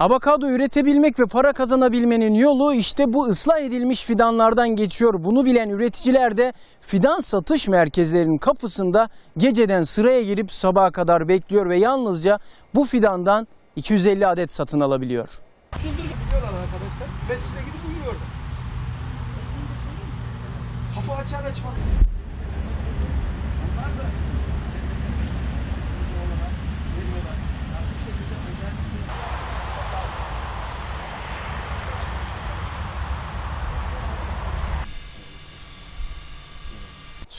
Avokado üretebilmek ve para kazanabilmenin yolu işte bu ıslah edilmiş fidanlardan geçiyor. Bunu bilen üreticiler de fidan satış merkezlerinin kapısında geceden sıraya girip sabaha kadar bekliyor ve yalnızca bu fidandan 250 adet satın alabiliyor. Çıldır gidiyorlar arkadaşlar. Ben size gidip uyuyordum. Kapı açar açmaz. Onlar da geliyorlar. Yani bir şekilde özellikle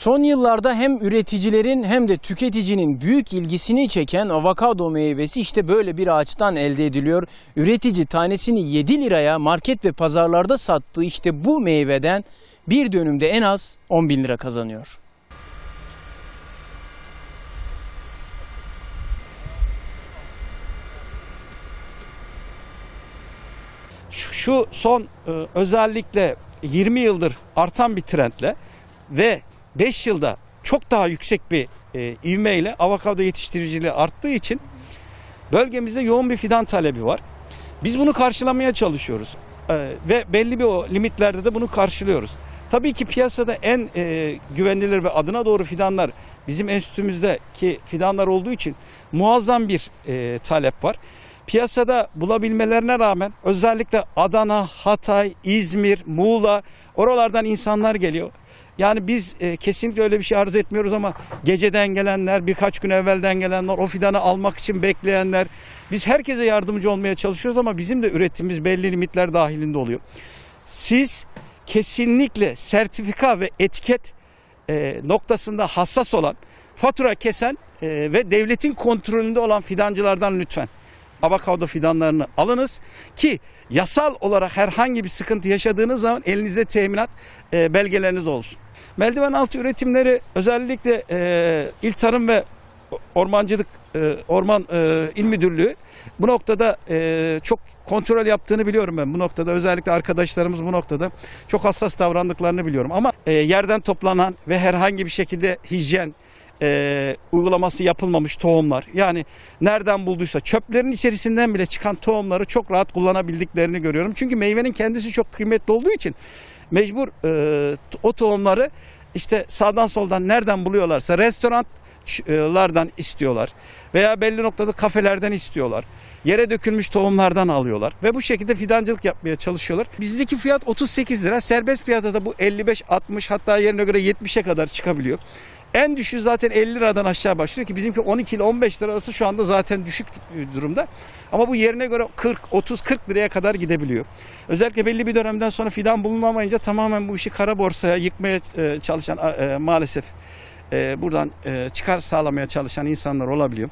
Son yıllarda hem üreticilerin hem de tüketicinin büyük ilgisini çeken avokado meyvesi işte böyle bir ağaçtan elde ediliyor. Üretici tanesini 7 liraya market ve pazarlarda sattığı işte bu meyveden bir dönümde en az 10 bin lira kazanıyor. şu, şu son e, özellikle 20 yıldır artan bir trendle ve 5 yılda çok daha yüksek bir e, ivmeyle avokado yetiştiriciliği arttığı için bölgemizde yoğun bir fidan talebi var. Biz bunu karşılamaya çalışıyoruz E, ve belli bir o limitlerde de bunu karşılıyoruz. Tabii ki piyasada en e, güvenilir ve adına doğru fidanlar bizim enstitümüzdeki fidanlar olduğu için muazzam bir e, talep var. Piyasada bulabilmelerine rağmen özellikle Adana, Hatay, İzmir, Muğla oralardan insanlar geliyor. Yani biz e, kesinlikle öyle bir şey arzu etmiyoruz ama geceden gelenler, birkaç gün evvelden gelenler, o fidanı almak için bekleyenler. Biz herkese yardımcı olmaya çalışıyoruz ama bizim de üretimimiz belli limitler dahilinde oluyor. Siz kesinlikle sertifika ve etiket e, noktasında hassas olan, fatura kesen e, ve devletin kontrolünde olan fidancılardan lütfen avokado fidanlarını alınız ki yasal olarak herhangi bir sıkıntı yaşadığınız zaman elinizde teminat e, belgeleriniz olsun. Meldiven altı üretimleri özellikle e, İl Tarım ve Ormancılık e, Orman e, İl Müdürlüğü bu noktada e, çok kontrol yaptığını biliyorum ben. Bu noktada özellikle arkadaşlarımız bu noktada çok hassas davrandıklarını biliyorum. Ama e, yerden toplanan ve herhangi bir şekilde hijyen e, uygulaması yapılmamış tohumlar. Yani nereden bulduysa çöplerin içerisinden bile çıkan tohumları çok rahat kullanabildiklerini görüyorum. Çünkü meyvenin kendisi çok kıymetli olduğu için mecbur e, o tohumları işte sağdan soldan nereden buluyorlarsa restoranlardan istiyorlar veya belli noktada kafelerden istiyorlar. Yere dökülmüş tohumlardan alıyorlar ve bu şekilde fidancılık yapmaya çalışıyorlar. Bizdeki fiyat 38 lira. Serbest piyasada bu 55, 60 hatta yerine göre 70'e kadar çıkabiliyor. En düşüğü zaten 50 liradan aşağı başlıyor ki bizimki 12 ile 15 lira arası şu anda zaten düşük durumda. Ama bu yerine göre 40, 30, 40 liraya kadar gidebiliyor. Özellikle belli bir dönemden sonra fidan bulunamayınca tamamen bu işi kara borsaya yıkmaya e, çalışan e, maalesef e, buradan çıkar sağlamaya çalışan insanlar olabiliyor.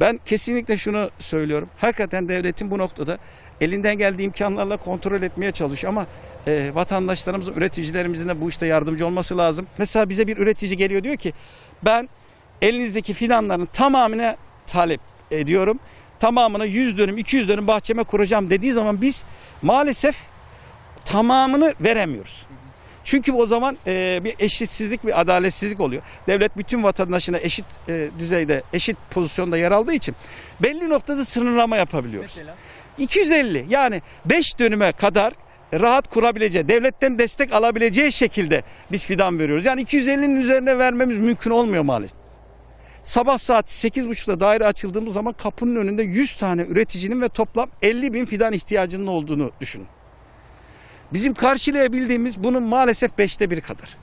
Ben kesinlikle şunu söylüyorum. Hakikaten devletin bu noktada elinden geldiği imkanlarla kontrol etmeye çalışıyor ama e, vatandaşlarımızın, üreticilerimizin de bu işte yardımcı olması lazım. Mesela bize bir üretici geliyor diyor ki ben elinizdeki fidanların tamamına talep ediyorum. Tamamına 100 dönüm, 200 dönüm bahçeme kuracağım dediği zaman biz maalesef tamamını veremiyoruz. Çünkü o zaman e, bir eşitsizlik, bir adaletsizlik oluyor. Devlet bütün vatandaşına eşit e, düzeyde, eşit pozisyonda yer aldığı için belli noktada sınırlama yapabiliyoruz. 250 yani 5 dönüme kadar rahat kurabileceği, devletten destek alabileceği şekilde biz fidan veriyoruz. Yani 250'nin üzerine vermemiz mümkün olmuyor maalesef. Sabah saat 8.30'da daire açıldığımız zaman kapının önünde 100 tane üreticinin ve toplam 50 bin fidan ihtiyacının olduğunu düşünün. Bizim karşılayabildiğimiz bunun maalesef beşte biri kadar.